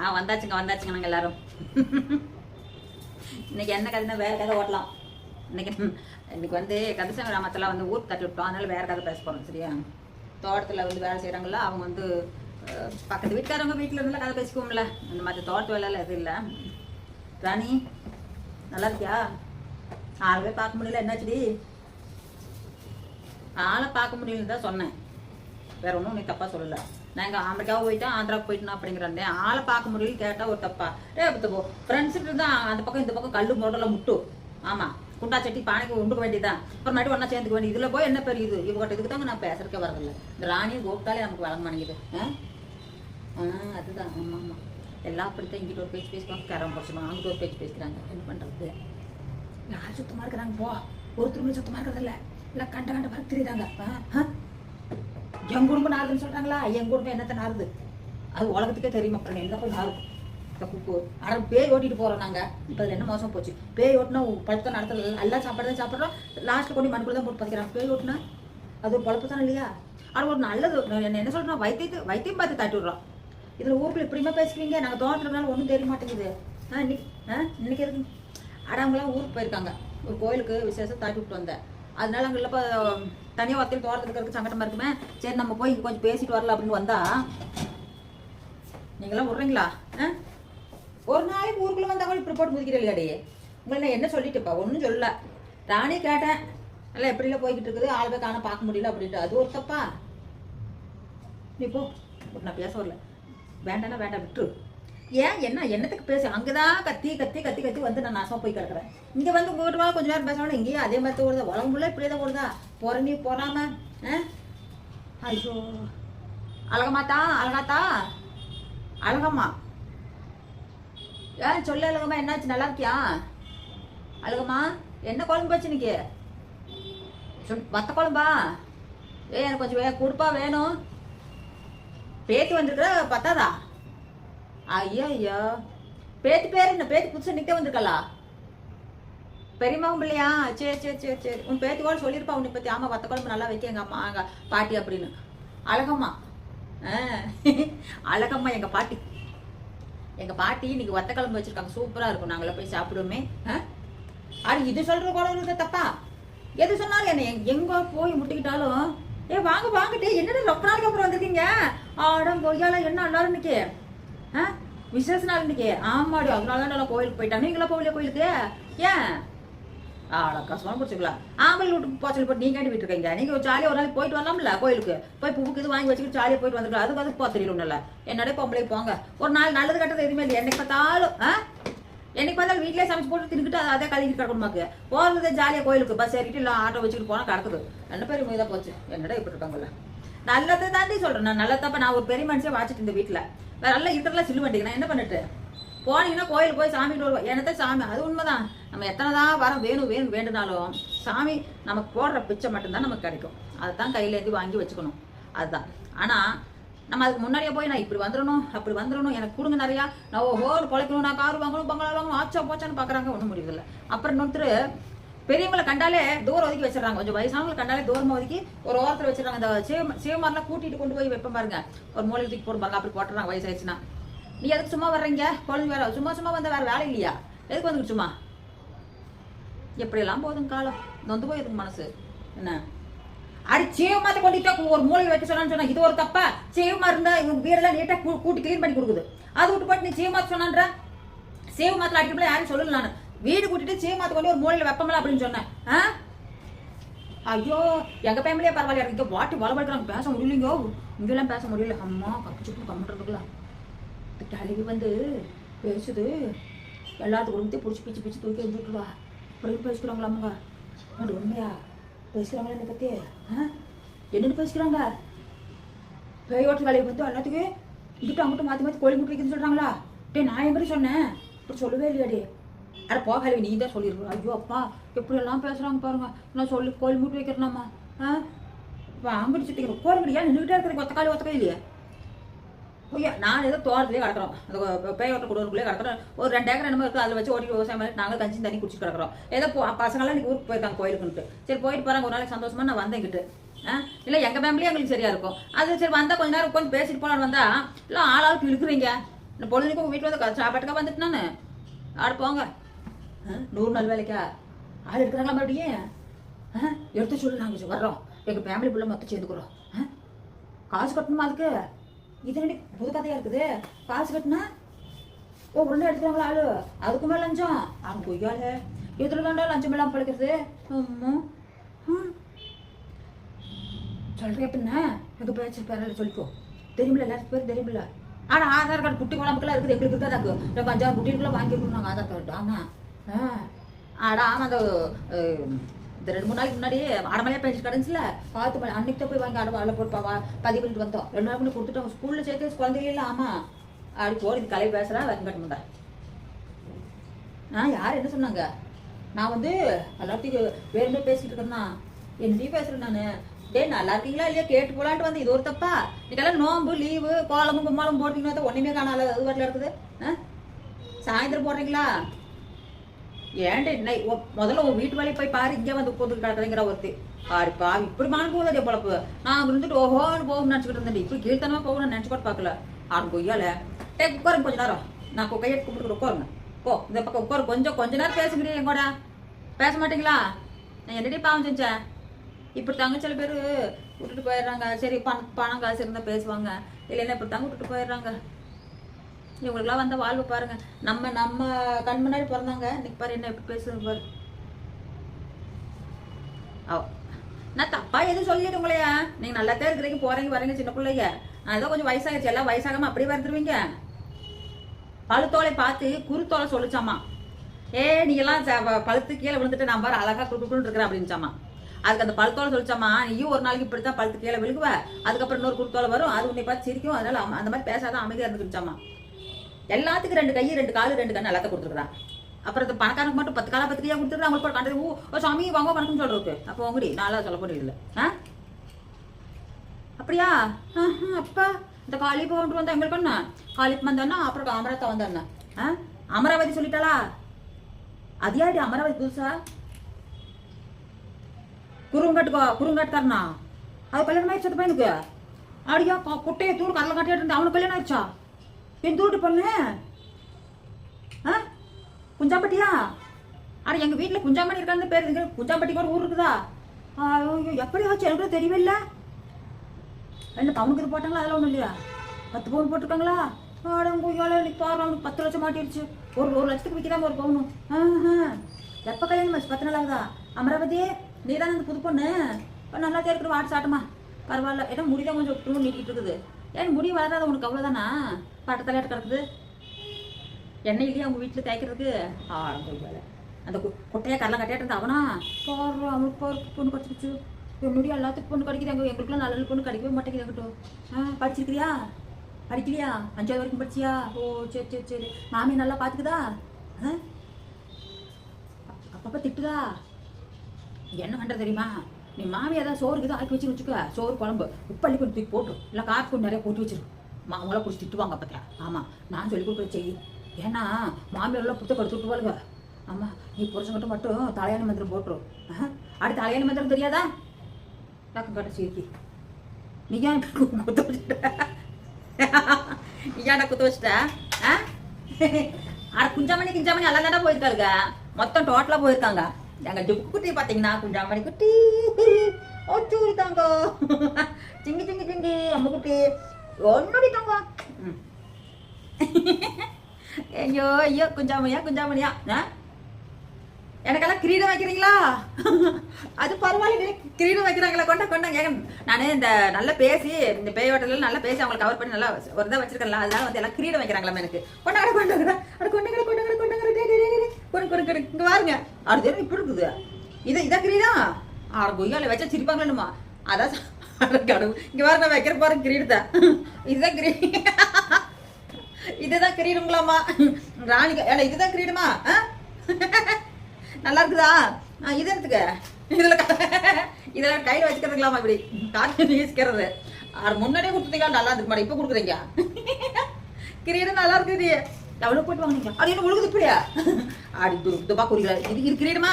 ஆ வந்தாச்சுங்க வந்தாச்சுங்க நாங்கள் எல்லாரும். இன்னைக்கு என்ன கதைன்னா வேற கதை ஓட்டலாம். இன்னைக்கு இன்னைக்கு வந்து கதிசங்க கிராமத்தில் வந்து ஊர் தட்டி விட்டோம். அதனால வேற கதை பேச போகிறோம் சரியா? தோட்டத்தில் வந்து வேலை செய்கிறாங்கள அவங்க வந்து பக்கத்து வீட்டுக்காரவங்க வீட்டில் இருந்தாலும் கதை பேசிக்குவோம்ல. அந்த மாதிரி தோட்ட வேலையில் எதுவும் இல்லை. ராணி நல்லா இருக்கியா? ஆளவே பார்க்க முடியல என்னாச்சுடி? ஆளை பார்க்க முடியலன்னு தான் சொன்னேன். வேற ஒன்றும் நீ தப்பாக சொல்லலை. நாங்கள் அமெரிக்காவுக்கு போயிட்டோம் ஆந்திராவுக்கு போயிட்டோம் அப்படிங்கிறேன் ஆளை பார்க்க முடியல கேட்டால் ஒரு தப்பா. ரே பத்துக்கோ. ஃப்ரெண்ட்ஸுக்கு தான் அந்த பக்கம் இந்த பக்கம் கல் முரடல முட்டு. ஆமாம் குண்டா சட்டி பானைக்கு உண்டுக்க வேண்டியதுதான். அப்புறமேட்டு ஒன்றா சேர்ந்துக்க வேண்டியது. இதில் போய் என்ன பெரிய இது? இவங்ககிட்ட இதுக்கு தாங்க நான் பேசுறதுக்கே வரதில்ல. இந்த ராணியை கூப்பிட்டாலே நமக்கு வழங்க மாட்டேங்குது. ஆ? ஆ அதுதான். ஆமாம் ஆமாம் எல்லாம் அப்படித்தான் இங்கிட்ட ஒரு பேச்சு பேசுவாங்க. கரம் பிடிச்சிடும் அங்கிட்ட ஒரு பேச்சு பேசுகிறாங்க என்ன பண்ணுறது யார் சுத்தமாக இருக்கிறாங்க? போ. ஒருத்தருமே சுத்தமாக இருக்கிறதில்ல இல்லை. கண்ட கண்ட பார்த்து தெரியுறாங்க. ஆ ஆ? என் குடும்பம் நாருதுன்னு சொல்கிறாங்களா என் குடும்பம் என்னத்த நாருது அது உலகத்துக்கே தெரியுமா அப்புறம் என்ன போய் நாரும் இந்த ஆனால் பேய் ஓட்டிட்டு போகிறோம் நாங்கள் இப்போ அதில் என்ன மோசம் போச்சு? பேய் ஓட்டினா பழத்தை நடத்தல எல்லாம் சாப்பாடு தான் சாப்பிட்றோம். லாஸ்ட்டில் கொண்டு மண்புள்ள தான் போட்டு பறிக்கிறாங்க. பேய் ஓட்டினா? அது ஒரு பழப்பு தானே இல்லையா? ஆனால் ஒரு நல்லது. என்ன என்ன சொல்கிறோம் வைத்தியத்தை வைத்தியம் பார்த்து தாட்டி விட்றோம். இதில் ஊருக்குள்ள இப்படிமா பேசுவீங்க? நாங்கள் தோன்றதுனால ஒன்றும் தெரிய மாட்டேங்குது. ஆ இன்னைக்கு ஆ இன்னைக்கு எதுக்கு? அட அவங்களாம் ஊருக்கு போயிருக்காங்க. ஒரு கோயிலுக்கு விசேஷம் தாட்டி விட்டு வந்தேன். அதனால அங்கே இப்போ தனியாக ஒருத்தர் தோட்டத்துக்கு இருக்கிறதுக்கு சங்கடமாக இருக்குமே. சரி நம்ம போய் இங்கே கொஞ்சம் பேசிட்டு வரலாம் அப்படின்னு வந்தா நீங்களாம் விட்றீங்களா? ஆ? ஒரு நாளைக்கு ஊருக்குள்ளே வந்தால் கூட இப்படி போட்டு முதிக்கிறீங்களே உங்களை நான் என்ன சொல்லிட்டுப்பா ஒன்றும் சொல்லல. ராணி கேட்டேன். நல்லா எப்படிலாம் போய்கிட்டு இருக்குது. ஆள் போய் காண பார்க்க முடியல அப்படின்ட்டு. அது ஒரு தப்பா? நீ போ. நான் பேச வரல. வேண்டாம்னா வேண்டாம் விட்டுரு. ஏன்? என்ன? என்னத்துக்கு பேச? அங்கதான் கத்தி கத்தி கத்தி கத்தி வந்து நான் நாசமா போய் கிடக்குறேன். இங்க வந்து உங்க வீட்டு கொஞ்ச நேரம் பேசணும் இங்கேயும் அதே மாதிரி ஓடுதா உலகம் ஃபுல்லாக இப்படியே தான் ஓடுதா போற நீ போறாம ஆ? ஐயோ. அழகமாத்தா அழகாத்தா அழகம்மா. ஏன் சொல்லு அழகம்மா என்னாச்சு? நல்லா இருக்கியா? அழகம்மா என்ன குழம்பு வச்சு இன்னைக்கு? வத்த குழம்பா? ஏ எனக்கு கொஞ்சம் வே கொடுப்பா வேணும். பேத்தி வந்திருக்கிற பத்தாதா? ஐயோ ஐயோ பேத்து பேர் என்ன பேத்து புதுசாக நிற்க வந்திருக்கலா? பெரியம்மாவும் பிள்ளையா? சரி சரி சரி சரி. உன் பேத்து கூட சொல்லியிருப்பா உன்னை பற்றி ஆமாம் பத்த குழம்பு நல்லா வைக்க எங்கள் அம்மா எங்கள் பாட்டி அப்படின்னு. அழகம்மா. ஆ. அழகம்மா எங்கள் பாட்டி. எங்கள் பாட்டி இன்னைக்கு வத்த குழம்பு வச்சிருக்காங்க. சூப்பராக இருக்கும். நாங்களே போய் சாப்பிடுவோமே. ஆ? அது இது சொல்கிற கூட இருக்குது தப்பா? எது சொன்னாலும் என்ன எங்கே போய் முட்டிக்கிட்டாலும் ஏ வாங்க வாங்கிட்டு என்னடா ரொம்ப நாளைக்கு அப்புறம் வந்திருக்கீங்க? ஆடம் பொய்யால என்ன எல்லாரும் இன்னைக்கு? ஆ? விசேஷ நாள் இன்னைக்கு. ஆமாடி அதனால தான் நல்லா கோயிலுக்கு போயிட்டாங்க. நீங்களா போகல கோயிலுக்கு? ஏன்? ஆடா கஷ்டமா பிடிச்சிக்கலாம் ஆம்பளை வீட்டுக்கு போச்சல் போட்டு நீங்க கேட்டு இருக்கீங்க? நீங்க ஒரு ஜாலியாக ஒரு நாளைக்கு போயிட்டு வரலாம்ல கோயிலுக்கு. போய் பூவுக்கு இது வாங்கி வச்சுக்கிட்டு ஜாலியாக போயிட்டு வந்துருக்கலாம். அதுக்கு அதுக்கு போக தெரியல ஒன்றும் இல்லை என்னடே பொம்பளை போங்க. ஒரு நாள் நல்லது கட்டது எதுவுமே இல்லை என்னைக்கு பார்த்தாலும் ஆ? என்னைக்கு பார்த்தாலும் வீட்டிலே சமைச்சு போட்டு தின்னுக்கிட்டு அதை அதே கழுவி கிடக்கணுமாக்கு? போகிறது ஜாலியாக கோயிலுக்கு. பஸ் ஏறிட்டு இல்லை ஆட்டோ வச்சுக்கிட்டு போனால் கிடக்குது. என்ன பேர் இதாக போச்சு? என்னடா இப்படி இருக்காங்கல்ல? நல்லதை தாண்டி சொல்கிறேன் நான் நல்லதப்ப நான் ஒரு பெரிய மனுஷன் வாச்சிட்டு இந்த வீட்டில் வேற நல்லா இருக்கிறதெல்லாம் சில்லு வண்டிக்கு நான் என்ன பண்ணிட்டு? போனீங்கன்னா கோயில் போய் சாமி வருவோம் என்னத்த சாமி? அது உண்மைதான். நம்ம எத்தனை தான் வரம் வேணும் வேணும் வேண்டுனாலும் சாமி நமக்கு போடுற பிச்சை மட்டும்தான் நமக்கு கிடைக்கும். அதை தான் கையிலேருந்து வாங்கி வச்சுக்கணும். அதுதான். ஆனால் நம்ம அதுக்கு முன்னாடியே போய் நான் இப்படி வந்துடணும் அப்படி வந்துடணும் எனக்கு கொடுங்க நிறையா. நான் ஓஹோன்னு பொழைக்கணும் நான் கார் வாங்கணும் பங்களா வாங்கணும் ஆச்சா போச்சான்னு பார்க்குறாங்க ஒன்றும் முடியல அப்புறம் இன்னொருத்தர் பெரியவங்களை கண்டாலே தூரம் ஒதுக்கி வச்சிடறாங்க. கொஞ்சம் வயசானவங்களை கண்டாலே தூரமாக ஒதுக்கி ஒரு ஓரத்தில் வச்சிடறாங்க. இந்த சிவ சிவமாரெலாம் கூட்டிட்டு கொண்டு போய் வைப்பேன் பாருங்க. ஒரு மூலையில் தூக்கி போடுவாங்க அப்படி போட்டுறாங்க வயசாயிடுச்சுன்னா. நீ எதுக்கு சும்மா வர்றீங்க? குழந்தை வேற சும்மா சும்மா வந்த வேற வேலை இல்லையா? எதுக்கு வந்துக்கிட்டு சும்மா? எப்படியெல்லாம் போதும் காலம்? நொந்து போயிருக்கு மனசு. என்ன? அடி சேவமாத்த கொண்டுட்டு ஒரு மூலையில் வைக்க சொன்னான்னு சொன்னா இது ஒரு தப்பா? சேவமா இருந்தா இவங்க வீடெல்லாம் நீட்டா கூ- கூட்டி க்ளீன் பண்ணி கொடுக்குது. அது விட்டு போட்டு நீ சேவமாத்த சொன்னான்ற? சேவ மாத்திர அடிக்கப்பட யாரும் சொல்லல நான். வீடு கூட்டிட்டு சீமாத்து கொண்டு ஒரு மூலையில் வெப்பமில்ல அப்படின்னு சொன்னேன். ஆ? ஐயோ எங்க ஃபேமிலியே பரவாயில்ல. எனக்கு வாட்டி வளபடுறாங்க பேச முடியலைங்கோ. இங்கெல்லாம் பேச முடியல. அம்மா கப்பு சுப்பு கம்மிட்டுருக்கலாம் கழுவி வந்து பேசுது. எல்லாத்துக்கும் குடும்பத்தையும் பிடிச்சி பிச்சு பிச்சு தூக்கி வந்துட்டுவா பேசுகிறாங்களா பேசிக்கிறாங்களாமுங்க அது உண்மையா? பேசுகிறாங்களா என்னை பற்றி ஆ? என்னென்னு பேசிக்கிறாங்க? பேய் ஓட்டு வேலையை வந்து எல்லாத்துக்கும் இங்கிட்ட அங்கிட்ட மாற்றி மாற்றி கோழி முட்டை வைக்கணும்னு சொல்கிறாங்களா டேய் நான் எப்படி சொன்னேன். இப்படி சொல்லவே இல்லையாடி. அட போகலை நீ தான் சொல்லியிருக்கணும் ஐயோ அப்பா எப்படியெல்லாம் பேசுகிறாங்க பாருங்க. நான் சொல்லி கோழி மூட்டு வைக்கிறேனாம்மா. ஆ? இப்போ அங்கிட்டு சுற்றிக்கிற கோழி நின்றுக்கிட்டே இருக்கிற ஒத்த ஒத்தக்காய் ஒத்த ஐயா நான் ஏதோ தோட்டத்திலே கிடக்குறோம். அந்த பேயோட்ட குடோனுக்குள்ளே கிடக்குறோம். ஒரு ரெண்டு ஏக்கர் என்னமோ இருக்குது அதில் வச்சு ஓட்டி விவசாயம் பண்ணி நாங்கள் கஞ்சி தண்ணி குடிச்சு கிடக்கிறோம். ஏதோ பசங்களாம் இன்னைக்கு ஊருக்கு போயிருக்காங்க கோயிலுக்குன்ட்டு. சரி போயிட்டு போகிறாங்க ஒரு நாளைக்கு சந்தோஷமா நான் வந்தேங்கிட்டு ஆ? இல்லை எங்கள் ஃபேமிலியே எங்களுக்கு சரியாக இருக்கும். அது சரி வந்தால் கொஞ்ச நேரம் உட்காந்து பேசிட்டு போனாலும் வந்தால் இல்லை ஆள் ஆளுக்கு இழுக்குறீங்க. இந்த பொழுதுக்கு உங்கள் வீட்டில் வந்து சாப்பாட்டுக்காக வந்துட்டு நான்? ஆடு போங்க. நூறு நாள் வேலைக்கா? ஆள் எடுக்கிறாங்களா மறுபடியும்? ஆ? எடுத்து சொல்லு நாங்கள் வர்றோம். எங்கள் ஃபேமிலி பிள்ளை மொத்தம் சேர்ந்துக்கிறோம். ஆ? காசு கட்டணுமா அதுக்கு? இது என்னடி புது கதையாக இருக்குது. காசு கட்டினா? ஓ உடனே எடுத்துக்கிறாங்களா ஆளு? அதுக்கு மேலே லஞ்சம்? அவங்க பொய்யால எதிர தாண்டா லஞ்சம் எல்லாம் பழக்கிறது சொல்கிறேன் ம். சொல்றேன் பின்ன எங்க பேச்சு பேரில் சொல்லிக்கோ. தெரியுமில்ல எல்லாருக்கும் பேரும் தெரியுமில்ல. ஆனால் ஆதார் கார்டு குட்டி குழம்புக்கெல்லாம் இருக்குது. எங்களுக்கு இருக்காதாக்கு எனக்கு அஞ்சாறு குட்டிக்குள்ளே வாங்கியிருக்கோம் நாங்கள் ஆதார் கார்டு. ஆமா. ஆடா ஆமாம் அந்த இந்த ரெண்டு மூணு நாளைக்கு முன்னாடி அடமலையா பேசிட்டு கிடந்துச்சுல பார்த்து பண்ணி அன்னைக்கு தான் போய் வாங்கி அடவை அதில் போட்டு பா- பதிவு பண்ணிட்டு வந்தோம். ரெண்டு நாள் முன்னாடி கொடுத்துட்டோம். ஸ்கூலில் சேர்த்து குழந்தைகள் ஆமா. அப்படி போடு இது கலை பேசுறா வெங்கட் முண்டா நான் யார் என்ன சொன்னாங்க? நான் வந்து எல்லாத்தையும் வேணுமே பேசிட்டு இருக்கேன்னா என்னடி பேசுகிறேன் நான். டேய் நல்லா இருக்கீங்களா இல்லையா? கேட்டு போலான்ட்டு வந்து இது ஒரு தப்பா? இதெல்லாம் நோம்பு லீவு கோலமும் கும்மாலும் போட்டீங்கன்னா தான் ஒண்ணுமே காணால அது வரல இருக்குது. ஆ? சாயந்தரம் போடுறீங்களா? ஏன்டா என்ன? ஓ முதல்ல உன் வீட்டு வேலையை போய் பாரு இங்கே வந்து உட்காந்து கிடக்குறேங்கிற ஒருத்தி. பாரு பா இப்படி மான போகுதே பொழப்பு. நான் அங்க இருந்துட்டு ஓஹோன்னு போகணும்னு நினச்சிக்கிட்டு இருந்தேன் இப்படி கீழ்த்தனமாக போகணும்னு நினச்சி கூட பார்க்கல. ஆறு கொய்யால. டே உட்காருங்க கொஞ்ச நேரம். நான் கையை கூப்பிட்டு உட்காருங்க. போ இந்த பக்கம் உட்காரு. கொஞ்சம் கொஞ்ச நேரம் பேசுகிறீங்க என் கூட. பேச மாட்டீங்களா? நான் என்னடி பாவம் செஞ்சேன்? இப்படி தாங்க சில பேர் விட்டுட்டு போயிடுறாங்க. சரி பணம் பணம் காசு இருந்தால் பேசுவாங்க. இல்லைன்னா இப்படி தாங்க விட்டுட்டு போயிடுறாங்க. இவங்களுக்குலாம் வந்த வாழ்வு பாருங்க. நம்ம நம்ம கண் முன்னாடி பிறந்தாங்க இன்னைக்கு பாரு என்ன எப்படி பேசுறது பாரு. நான் தப்பா எதுவும் சொல்லிட்டு உங்களையா நீங்க நல்லா தான் இருக்கிறீங்க போறீங்க வரீங்க சின்ன பிள்ளைங்க. நான் ஏதோ கொஞ்சம் வயசாகிடுச்சு எல்லாம் வயசாகாம அப்படியே வந்துருவீங்க. பழுத்தோலை பார்த்து குருத்தோலை சொல்லிச்சாமா. ஏ நீ எல்லாம் பழுத்து கீழே விழுந்துட்டு நான் பாரு அழகா குடுக்குன்னு இருக்கிறேன் அப்படின்ச்சாமா அதுக்கு அந்த பழுத்தோலை சொல்லிச்சாமா நீயும் ஒரு நாளைக்கு இப்படித்தான் பழுத்து கீழே விழுகுவ. அதுக்கப்புறம் இன்னொரு குருத்தோலை வரும் அது உன்னை பார்த்து சிரிக்கும் அதனால அந்த மாதிரி பேசாதான் அமைதியா இருந்துக்கிச்சாமா எல்லாத்துக்கும் ரெண்டு கை ரெண்டு காலு ரெண்டு கண்ணு எல்லாத்தையும் கொடுத்துருக்கான் அப்புறம் இந்த பணக்காரங்க மட்டும் பத்து காலா பத்து கையா கொடுத்துருக்கா அவங்களுக்கு போய் கண்டது ஓ சாமி வாங்க வணக்கம் சொல்றதுக்கு. அப்போ உங்கடி நான்லாம் சொல்ல முடியல ஆ? அப்படியா? அப்பா இந்த காளிப்பா கொண்டு வந்தா எங்களுக்கு என்ன? காளிப்பு வந்தான்னா அப்புறம் அமராவதி வந்தாண்ணா ஆ? அமராவதி சொல்லிட்டாளா? அது யாரு அமராவதி புதுசா? குறுங்காட்டுக்கோ குறுங்காட்டுக்காரனா அது கல்யாணம் ஆயிடுச்சு பையனுக்கு? அடியா குட்டையை தூள் கடலை காட்டிட்டு இருந்தா அவனுக்கு கல்யாணம் ஆயிடுச்சா? என் தூட்டு பொண்ணு. ஆ? குஞ்சாம்பட்டியா? அட எங்க வீட்டுல குஞ்சாம்பட்டி இருக்கான்னு பேர் இருக்கு. குஞ்சாம்பட்டிக்கு ஒரு ஊர் இருக்குதா? ஐயோ எப்படி ஆச்சு? எனக்கு தெரியவில்லை. தெரியவே இல்லை என்ன பவுனுக்கு இது போட்டாங்களா? அதெல்லாம் ஒன்றும் இல்லையா? பத்து பவுன் போட்டிருக்காங்களா? ஆடங்குயால நீ பாரு அவனுக்கு பத்து லட்சம் மாட்டிருச்சு. ஒரு ஒரு லட்சத்துக்கு விற்கிறாங்க ஒரு பவுனு. எப்போ கல்யாணம் ஆச்சு? பத்து நாள் ஆகுதா அமராவதி நீ தானே அந்த புது பொண்ணு? இப்போ நல்லா தான் இருக்கிற வாட்டு சாட்டமா பரவாயில்ல. ஏன்னா முடிதான் கொஞ்சம் விட்டு நீட்டிட்டு இருக்குது. ஏன் முடி வளராத உனக்கு அவ்வளோதானா பாட்டு தலையாட்டு கிடக்குது. எண்ணெய் இல்லையா அவங்க வீட்டில் தேய்க்கிறதுக்கு? ஆடங்குயால அந்த கு- கடலாம் கடலை இருந்தா அவனா? போடுறோம் அவனுக்கு போகிற பொண்ணு கிடச்சிருச்சு. என்னுடைய எல்லாத்துக்கும் பொண்ணு கிடைக்குது. எங்களுக்குலாம் நல்ல பொண்ணு கிடைக்கவே மாட்டேங்குது எங்கிட்டும் ஆ படிச்சிருக்கிறியா? படிக்கலையா? அஞ்சாவது வரைக்கும் படிச்சியா? ஓ சரி சரி சரி. மாமி நல்லா பார்த்துக்குதா ஆ? அப்பப்போ திட்டுதா? என்ன பண்ணுறது தெரியுமா? நீ மாமி ஏதாவது சோறுக்கு இதை ஆக்கி வச்சு வச்சுக்க. சோறு குழம்பு. உப்பள்ளி கொஞ்சம் தூக்கி போட்டு இல்லை காப்பி கொஞ்சம் நிறைய போட்டு வச்சிரு. மாமலாம் பிடிச்சி திட்டுவாங்க பார்த்தியா ஆமாம் நான் சொல்லி கொடுக்குற செய். ஏன்னா மாமியாரெல்லாம் புத்த கடுத்து விட்டுவாளுங்க ஆமாம் நீ புருஷங்கிட்ட மட்டும் தலையாணி மந்திரம் போட்டுரும் ஆ அடுத்து தலையாணி மந்திரம் தெரியாதா? டக்கு கட்ட சீர்க்கி. நீ ஏன் குத்த வச்சுட்ட? நீ ஏன்டா குத்த வச்சுட்ட? ஆ? அட குஞ்சாமணி குஞ்சாமணி எல்லாம் தானே போயிருக்காருங்க மொத்தம் டோட்டலாக போயிருக்காங்க. எங்க ஜுக்கு குட்டி பார்த்தீங்கன்னா குஞ்சாமணி குட்டி ஒச்சூரி தாங்க சிங்கி சிங்கி சிங்கி அம்ம குட்டி ஒன்னுடி தாங்க ம். ஐயோ ஐயோ குஞ்சாமணியா குஞ்சாமணியா ஆ எனக்கெல்லாம் கிரீடம் வைக்கிறீங்களா அது பரவாயில்ல கிரீடம் வைக்கிறாங்களா கொண்டா கொண்டாங்க நானே இந்த நல்லா பேசி இந்த பேய் ஹோட்டலில் நல்லா பேசி அவங்களை கவர் பண்ணி நல்லா ஒரு தான் வச்சிருக்கேன்ல அதனால வந்து எல்லாம் கிரீடம் வைக்கிறாங்களா எனக்கு கொண்டாட கொண்டாங்க அட கொண்டாங்க கொண்டாங்க குறு டே டே இங்கே பாருங்க. அடுத்த தெரியும் இப்படி இருக்குது? இதை இதான் கிரீடா? ஆறு கொய்யால வச்சா சிரிப்பாங்களேனுமா அதான் கடவுள். இங்கே பாருங்க நான் வைக்கிற பாருங்க கிரீடத்தை. இதுதான் கிரீ இதுதான் கிரீடங்களாமா ராணிகா ஏன்னா இதுதான் கிரீடுமா? நல்லா இருக்குதா? ஆ, இது எடுத்துக்க. இதுல இதெல்லாம் இதுல கையில வச்சுக்கிறதுக்கலாமா இப்படி. காட்டு வீசிக்கிறது. அது முன்னாடியே கொடுத்தீங்க நல்லா இருக்கு மாட்டேன் இப்போ கொடுக்குறீங்க. கிரீடம் நல்லா இருக்குது. எவ்வளவு போட்டு வாங்குனீங்க அது என்ன ஒழுகுது இப்படியா? ஆடி துரு துபா குறிக்கிறா இது இருக்கிறீடுமா?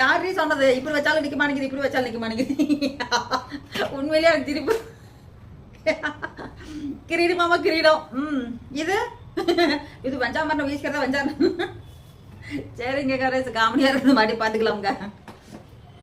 யாரே சொன்னது? இப்படி வச்சாலும் நிக்க மாட்டேங்குது இப்படி வச்சாலும் நிக்க மாட்டேங்குது. உண்மையிலேயே எனக்கு திருப்பி. கிரீடமாமா கிரீடம். ம் இது? இது வஞ்சாமரணம் வீசிக்கிறதா வஞ்சாமரணம். சரிங்க கரேஸ் காமெடியாக இருக்குது மாட்டி பார்த்துக்கலாம்ங்க.